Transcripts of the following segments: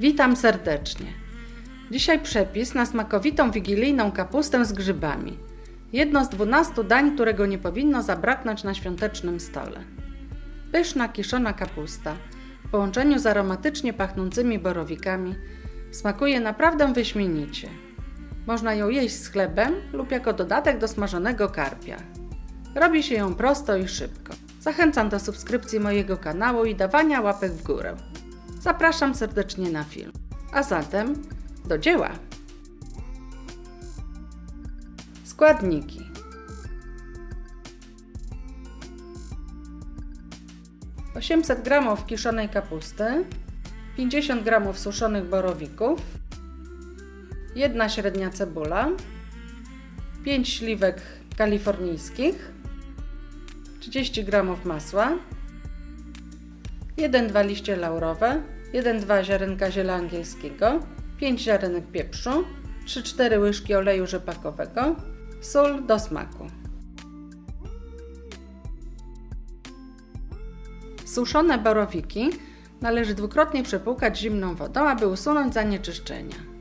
Witam serdecznie. Dzisiaj przepis na smakowitą wigilijną kapustę z grzybami. Jedno z dwunastu dań, którego nie powinno zabraknąć na świątecznym stole. Pyszna kiszona kapusta w połączeniu z aromatycznie pachnącymi borowikami smakuje naprawdę wyśmienicie. Można ją jeść z chlebem lub jako dodatek do smażonego karpia. Robi się ją prosto i szybko. Zachęcam do subskrypcji mojego kanału i dawania łapek w górę. Zapraszam serdecznie na film. A zatem do dzieła. Składniki. Osiemset gramów kiszonej kapusty, 50 gramów suszonych borowików, jedna średnia cebula, 5 śliwek kalifornijskich, 30 gramów masła, 1-2 liście laurowe, 1-2 ziarenka ziela angielskiego, 5 ziarenek pieprzu, 3-4 łyżki oleju rzepakowego, sól do smaku. Suszone borowiki należy dwukrotnie przepłukać zimną wodą, aby usunąć zanieczyszczenia.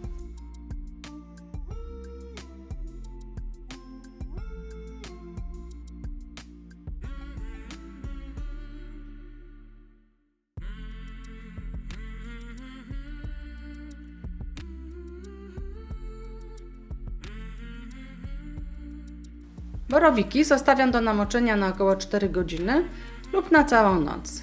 Borowiki zostawiam do namoczenia na około 4 godziny lub na całą noc.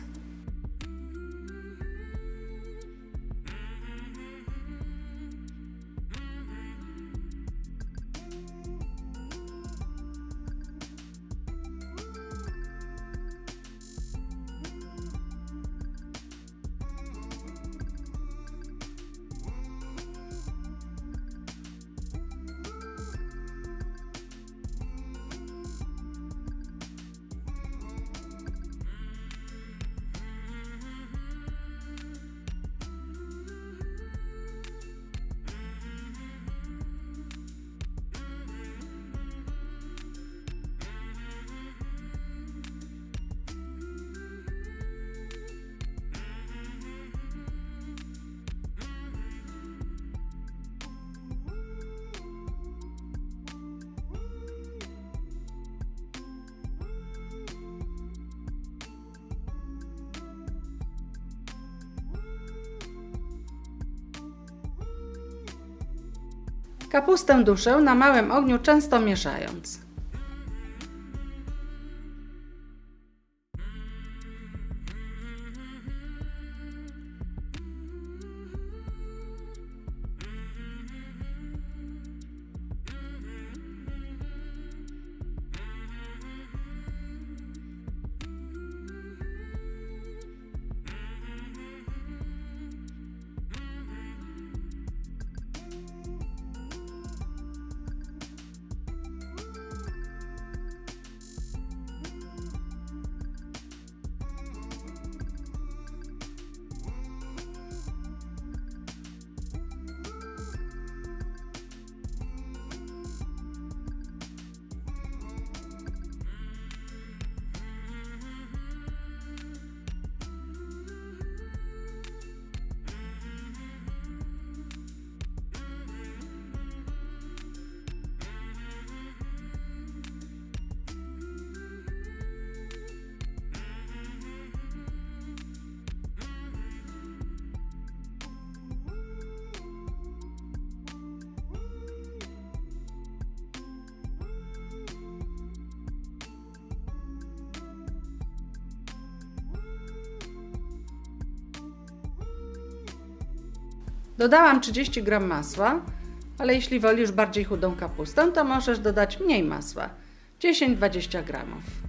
Kapustę duszę na małym ogniu, często mieszając. Dodałam 30 g masła, ale jeśli wolisz bardziej chudą kapustę, to możesz dodać mniej masła 10-20 gramów.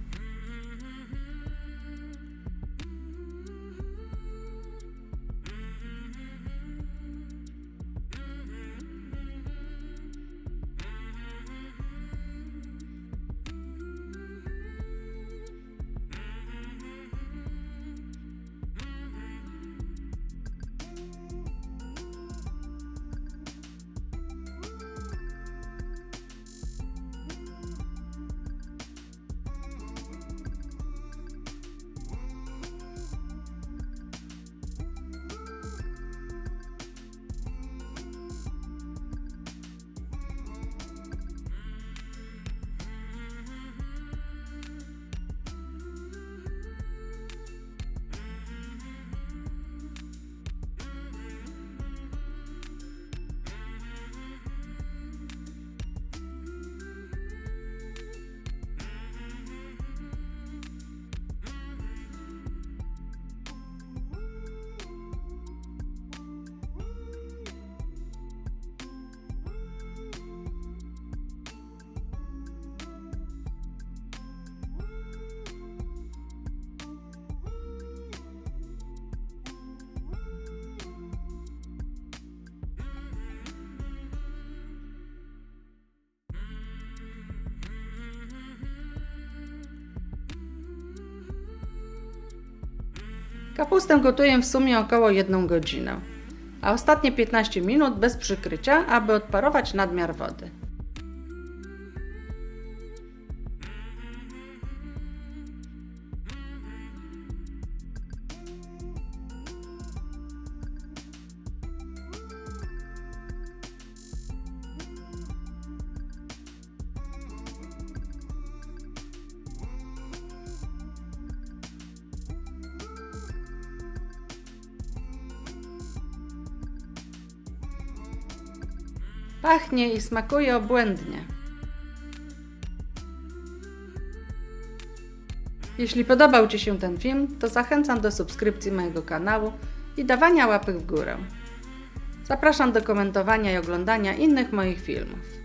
Kapustę gotuję w sumie około 1 godzinę, a ostatnie 15 minut bez przykrycia, aby odparować nadmiar wody. Pachnie i smakuje obłędnie. Jeśli podobał Ci się ten film, to zachęcam do subskrypcji mojego kanału i dawania łapek w górę. Zapraszam do komentowania i oglądania innych moich filmów.